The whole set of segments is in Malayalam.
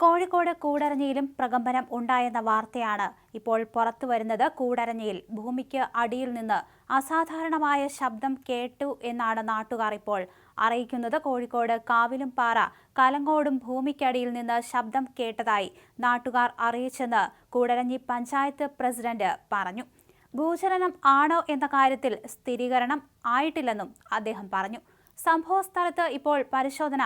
കോഴിക്കോട് കൂടരഞ്ഞിയിലും പ്രകമ്പനം ഉണ്ടായെന്ന വാർത്തയാണ് ഇപ്പോൾ പുറത്തു വരുന്നത്. കൂടരഞ്ഞിയിൽ ഭൂമിക്ക് അടിയിൽ നിന്ന് അസാധാരണമായ ശബ്ദം കേട്ടു എന്നാണ് നാട്ടുകാർ ഇപ്പോൾ അറിയിക്കുന്നത്. കോഴിക്കോട് കാവിലും പാറ കലങ്ങോടും ഭൂമിക്കടിയിൽ നിന്ന് ശബ്ദം കേട്ടതായി നാട്ടുകാർ അറിയിച്ചെന്ന് കൂടരഞ്ഞി പഞ്ചായത്ത് പ്രസിഡന്റ് പറഞ്ഞു. ഭൂചലനം ആണോ എന്ന കാര്യത്തിൽ സ്ഥിരീകരണം ആയിട്ടില്ലെന്നും അദ്ദേഹം പറഞ്ഞു. സംഭവസ്ഥലത്ത് ഇപ്പോൾ പരിശോധന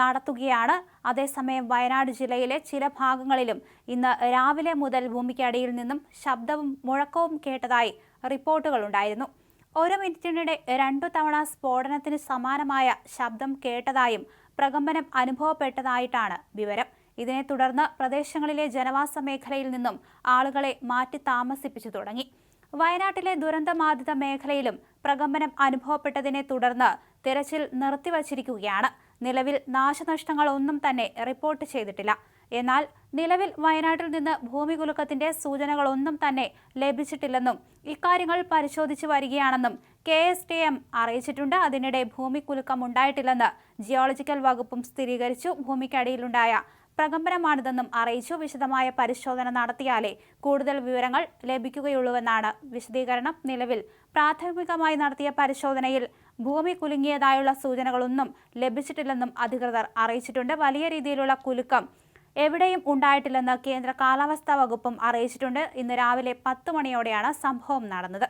നടത്തുകയാണ്. അതേസമയം വയനാട് ജില്ലയിലെ ചില ഭാഗങ്ങളിലും ഇന്ന് രാവിലെ മുതൽ ഭൂമിക്കടിയിൽ നിന്നും ശബ്ദവും മുഴക്കവും കേട്ടതായി റിപ്പോർട്ടുകളുണ്ടായിരുന്നു ഒരു മിനിറ്റിനിടെ രണ്ടു തവണ സ്ഫോടനത്തിന് സമാനമായ ശബ്ദം കേട്ടതായും പ്രകമ്പനം അനുഭവപ്പെട്ടതായിട്ടാണ് വിവരം. ഇതിനെ തുടർന്ന് പ്രദേശങ്ങളിലെ ജനവാസ മേഖലയിൽ നിന്നും ആളുകളെ മാറ്റി താമസിപ്പിച്ചു തുടങ്ങി. വയനാട്ടിലെ ദുരന്തബാധിത മേഖലയിലും പ്രകമ്പനം അനുഭവപ്പെട്ടതിനെ തുടർന്ന് തിരച്ചിൽ നിർത്തിവച്ചിരിക്കുകയാണ്. നിലവിൽ നാശനഷ്ടങ്ങൾ ഒന്നും തന്നെ റിപ്പോർട്ട് ചെയ്തിട്ടില്ല. എന്നാൽ നിലവിൽ വയനാട്ടിൽ നിന്ന് ഭൂമി കുലുക്കത്തിന്റെ സൂചനകളൊന്നും തന്നെ ലഭിച്ചിട്ടില്ലെന്നും ഇക്കാര്യങ്ങൾ പരിശോധിച്ചു വരികയാണെന്നും കെ എസ് ടി എം അറിയിച്ചിട്ടുണ്ട്. അതിനിടെ ഭൂമി കുലുക്കം ഉണ്ടായിട്ടില്ലെന്ന് ജിയോളജിക്കൽ വകുപ്പും സ്ഥിരീകരിച്ചു. ഭൂമിക്കടിയിലുണ്ടായ പ്രകമ്പനമാണിതെന്നും അറിയിച്ചു. വിശദമായ പരിശോധന നടത്തിയാലേ കൂടുതൽ വിവരങ്ങൾ ലഭിക്കുകയുള്ളൂവെന്നാണ് വിശദീകരണം. നിലവിൽ പ്രാഥമികമായി നടത്തിയ പരിശോധനയിൽ ഭൂമി കുലുങ്ങിയതായുള്ള സൂചനകളൊന്നും ലഭിച്ചിട്ടില്ലെന്നും അധികൃതർ അറിയിച്ചിട്ടുണ്ട്. വലിയ രീതിയിലുള്ള കുലുക്കം എവിടെയും ഉണ്ടായിട്ടില്ലെന്ന് കേന്ദ്ര കാലാവസ്ഥാ വകുപ്പും അറിയിച്ചിട്ടുണ്ട്. ഇന്ന് രാവിലെ പത്ത് മണിയോടെയാണ് സംഭവം നടന്നത്.